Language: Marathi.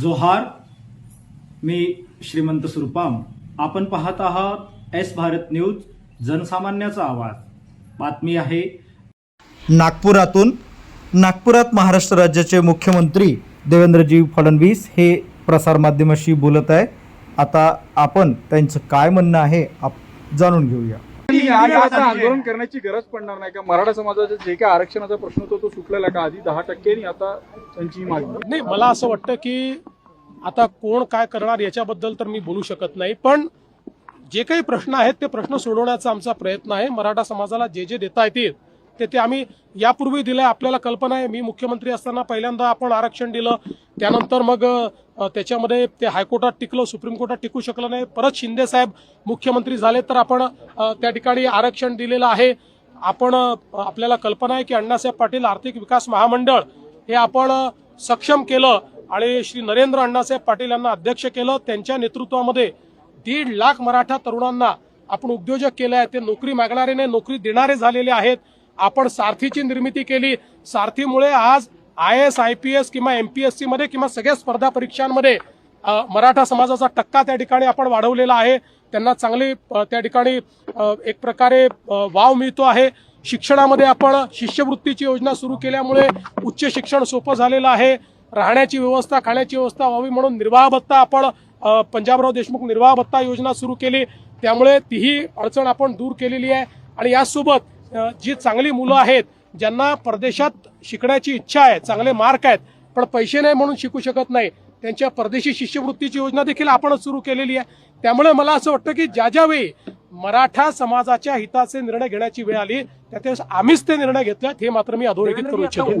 जोहार मी श्रीमंत सुरपाम. आपण पाहत आहात एस भारत न्यूज जनसामान्याचा आवाज. बातमी आहे. नागपुरातून नागपुरात महाराष्ट्र राज्याचे मुख्यमंत्री देवेंद्रजी फडणवीस हे प्रसारमाध्यमाशी बोलत आहे. आता आपण त्यांचं काय म्हणणं आहे आप जाणून घेऊया. आंदोलन करण्याची गरज पडणार नाही का? मराठा समाजाचा जे काही आरक्षणाचा प्रश्न होता तो सुटलेला का? आधी दहा टक्के आणि आता त्यांची मागणी. नाही मला असं वाटतं की आता कोण काय करणार याच्याबद्दल तर मी बोलू शकत नाही पण जे काही प्रश्न आहेत ते प्रश्न सोडवण्याचा आमचा प्रयत्न आहे. मराठा समाजाला जे जे देता येतील ते ते आम्ही यापूर्वी दिलंय आपल्याला कल्पना आहे. मी मुख्यमंत्री असताना पहिल्यांदा आपण आरक्षण दिलं त्यानंतर मग त्याच्यामध्ये ते हायकोर्टात टिकलं सुप्रीम कोर्टात टिकू शकलं नाही. परत शिंदे साहेब मुख्यमंत्री झाले तर आपण त्या ठिकाणी आरक्षण दिलेलं आहे. आपण आपल्याला कल्पना आहे की अण्णासाहेब पाटील आर्थिक विकास महामंडळ हे आपण सक्षम केलं आणि श्री नरेंद्र अण्णासाहेब पाटील यांना अध्यक्ष केलं. त्यांच्या नेतृत्वामध्ये दीड लाख मराठा तरुणांना आपण उद्योजक केले आहे ते नोकरी मागणारे नाही नोकरी देणारे झालेले आहेत. आपण सारथीची निर्मिती केली. सारथीमुळे आज I S I P S किंवा एम पी एस सी मध्ये किंवा सगळ्या स्पर्धा परीक्षांमध्ये मराठा समाजाचा टक्का त्या ठिकाणी आपण वाढवलेला आहे. त्यांना चांगली त्या ठिकाणी एक प्रकारे वाव मिळतो आहे. शिक्षणामध्ये आपण शिष्यवृत्तीची योजना सुरू केल्यामुळे उच्च शिक्षण सोपं झालेलं आहे. राहण्याची व्यवस्था खाण्याची व्यवस्था व्हावी म्हणून निर्वाह भत्ता आपण पंजाबराव देशमुख निर्वाह भत्ता योजना सुरू केली. त्यामुळे तीही अडचण आपण दूर केलेली आहे. आणि यासोबत जी चांगली मुलं आहेत ज्यांना परदेशात शिकण्याची इच्छा आहे चांगले मार्क आहेत पण पैसे नाही म्हणून शिकू शकत नाही त्यांच्या परदेशी शिष्यवृत्तीची योजना देखील आपणच सुरू केलेली आहे. त्यामुळे मला असं वाटतं की ज्या ज्यावेळी मराठा समाजाच्या हिताचे निर्णय घेण्याची वेळ आली त्या त्यावेळेस आम्हीच ते निर्णय घेतल्यात हे मात्र मी अधोरेखित करू इच्छितो.